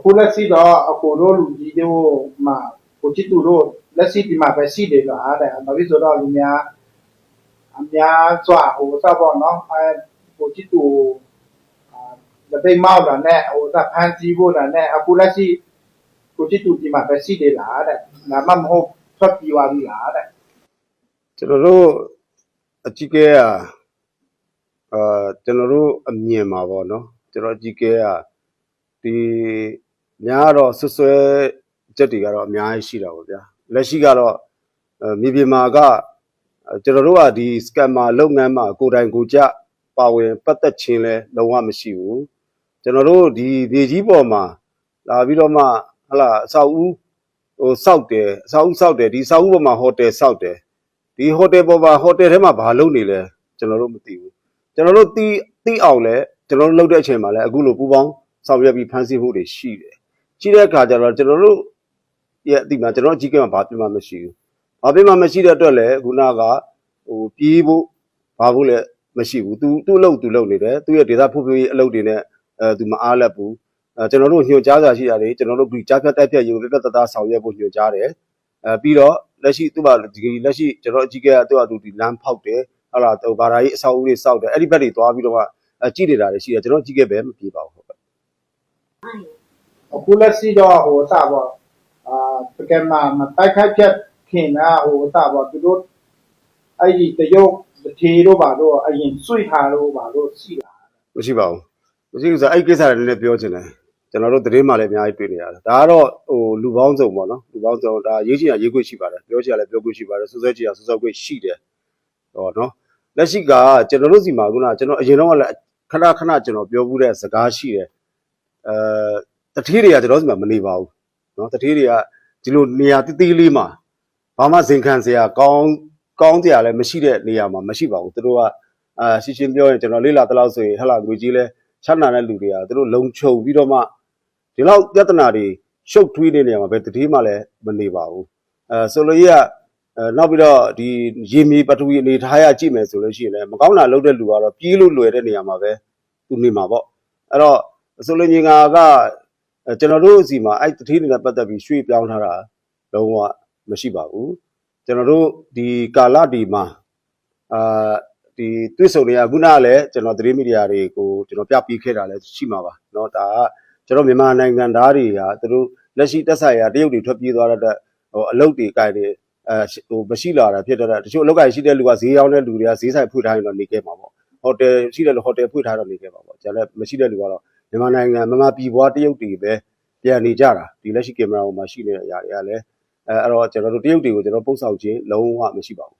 အခုလက်ရှိတော့အကိုတို့လူကြီးတို့မှာကိုချစ်သူတို့လက်ရှိဒီမှာပဲရှိတယ်လားတဲ့ဘာဖြစ်ဆိုတော့လူများအများစွာဟိုစပေါ့နော်အဲကိုချစ်သူအာလက်သိမ်းမောက်တာနဲ့ဟိုစဖန်စီဖို့တာနဲ့အခုလက်ရှိကိုချစ်သူဒီမှာပဲရှိတယ်လားတဲ့ဒါမှမဟုတ်ထွက်ပြေးသွားပြီလားတဲ့ကျွန်တော်တို့အကြီးကဲကအာကျွန်တော်တို့အမြင်မှာပေါ့နော်ကျွန်တော်အကြီးကဲကဒီ များတော့ဆွဆွဲချက်တွေကတော့အများကြီးရှိတာပေါ့ဗျာလက်ရှိကတော့အဲမြေပြင်မှာကအဲကျွန်တော်တို့ကဒီ scammer လုပ်ငန်းမှာကိုယ်တိုင်ကိုယ်ကျပါဝင်ပတ်သက်ခြင်းလဲလုံးဝမရှိဘူးကျွန်တော်တို့ဒီဒေကြီးပေါ်မှာလာပြီးတော့မှဟလာအဆောက်အဦဟိုစောက်တယ်အဆောက်အဦစောက်တယ်ဒီအဆောက်အဦပေါ်မှာဟိုတယ်စောက်တယ်ဒီဟိုတယ်ပေါ်မှာဟိုတယ်ထဲမှာဘာလုပ်နေလဲကျွန်တော်တို့မသိဘူးကျွန်တော်တို့တီးတီးအောင်လဲကျွန်တော်တို့လုပ်တဲ့အချိန်မှာလဲအခုလိုပူပေါင်းဆောင်ရွက်ပြီးဖန်ဆီးမှုတွေရှိတယ် ရှိတဲ့အခါကျတော့ကျွန်တော်တို့ရဲ့အတိမှာကျွန်တော်တို့အကြီးကဲမှာဘာပြမှမရှိဘူးဘာပြမှမရှိတဲ့အတွက်လဲခုနကဟိုပြေးဖို့ဘာဖို့လဲမရှိဘူးသူသူ့အလုပ်သူလုပ်နေတယ်သူ့ရဲ့ဒေတာဖွံ့ဖြိုးရေးအလုပ်တွေနဲ့အဲသူမအားလက်ဘူးအဲကျွန်တော်တို့ညွှန်ကြားစာရှိတာတွေကျွန်တော်တို့ဒီကြားဖြတ်တိုက်ဖြတ်ရေးကိုပြတ်ပြတ်သားသားဆောင်ရွက်ဖို့ညွှန်ကြားတယ်အဲပြီးတော့လက်ရှိသူ့ဘာဒီလက်ရှိကျွန်တော်အကြီးကဲကသူ့အတူဒီလမ်းဖောက်တယ်ဟာလာဟိုဘာသာရေးအဆောက်အဦတွေစောက်တယ်အဲ့ဒီဘက်တွေသွားပြီးတော့မှအကြည့်နေတာတွေရှိတယ်ကျွန်တော်အကြီးကဲပဲမပြေပါဘူးဟုတ်ကဲ့ အခုလက်ရှိတော့ဟိုစပေါ့အာတကယ်မှမတိုက်ခိုက်ဖြတ်ခင်ကဟိုစပေါ့သူတို့အဲ့ဒီတရုတ်တထေတို့ပါတော့အရင်စွိထားလို့ပါတော့ရှိတာမရှိပါဘူးမရှိဘူးဆိုတော့အဲ့ဒီကိစ္စတွေလည်းပြောချင်တယ်ကျွန်တော်တို့သတင်းမှလည်းအများကြီးတွေ့နေရတယ်ဒါကတော့ဟိုလူပေါင်းစုံပေါ့နော်လူပေါင်းစုံဒါရေးချင်ရရေးခွင့်ရှိပါတယ်ပြောချင်ရလည်းပြောခွင့်ရှိပါတယ်စူးစဲချင်ရစူးစဲခွင့်ရှိတယ်ဟောနော်လက်ရှိကကျွန်တော်တို့စီမှာခုနကကျွန်တော်အရင်တော့ကလည်းခဏခဏကျွန်တော်ပြောဘူးတဲ့စကားရှိတယ်အဲ တတိတွေကကျွန်တော်စီမှာမနေပါဘူးနော်တတိတွေကဒီလိုနေရာတိတိလေးမှာဘာမှဇင်ခံစရာကောင်းကောင်းစရာလည်းမရှိတဲ့နေရာမှာမရှိပါဘူးသူတို့ကအာရှင်းရှင်းပြောရင်ကျွန်တော်လေးလာတလောက်ဆိုရင်ဟလာလူကြီးလဲချမ်းသာတဲ့လူတွေကသူတို့လုံခြုံပြီးတော့မှဒီလောက်ပြဿနာတွေရှုပ်ထွေးတဲ့နေရာမှာပဲတတိမှလည်းမနေပါဘူးအဲဆိုလိုရကအဲနောက်ပြီးတော့ဒီရေမြေပထဝီအနေထားရကြည့်မယ်ဆိုလို့ရှိရင်လည်းမကောင်းတာလုပ်တဲ့လူကတော့ပြေးလို့လွယ်တဲ့နေရာမှာပဲသူနေမှာပေါ့အဲ့တော့ဆိုလိုညင်ကက အဲကျွန်တော်တို့အစီမှာအဲ့တတိတွေနဲ့ပတ်သက်ပြီးရွှေ့ပြောင်းထားတာလုံးဝမရှိပါဘူးကျွန်တော်တို့ဒီကာလဒီမှာအာဒီတွစ်ဆုံတွေကခုနကလည်းကျွန်တော်သတင်းမီဒီယာတွေကိုကျွန်တော်ပြပေးခဲ့တာလည်းရှိမှာပါเนาะဒါကကျွန်တော်မြန်မာနိုင်ငံသားတွေကသူတို့လက်ရှိတက်ဆိုင်ရာတရုတ်တွေထွက်ပြေးသွားတဲ့အတွက်ဟိုအလုတ်တွေကြိုက်တယ်အဲဟိုမရှိလာတာဖြစ်တဲ့အတွက်တချို့အလုတ်ကြိုက်ရှိတဲ့လူကဈေးရောင်းတဲ့လူတွေကဈေးဆိုင်ဖွင့်ထားရင်တော့နေခဲ့မှာပေါ့ဟိုတယ်ရှိတဲ့လူဟိုတယ်ဖွင့်ထားတော့နေခဲ့မှာပေါ့ကျန်တဲ့မရှိတဲ့လူကတော့ မြန်မာနိုင်ငံမမပြည်ပွားတရုတ်တွေပဲပြန်နေကြတာဒီလက်ရှိကင်မရာပေါ်မှာရှိနေတဲ့အရာတွေကလည်းအဲအဲ့တော့ကျွန်တော်တို့တရုတ်တွေကိုကျွန်တော်ပုတ်ဆောက်ခြင်းလုံးဝမရှိပါဘူးဟုတ်ကဲ့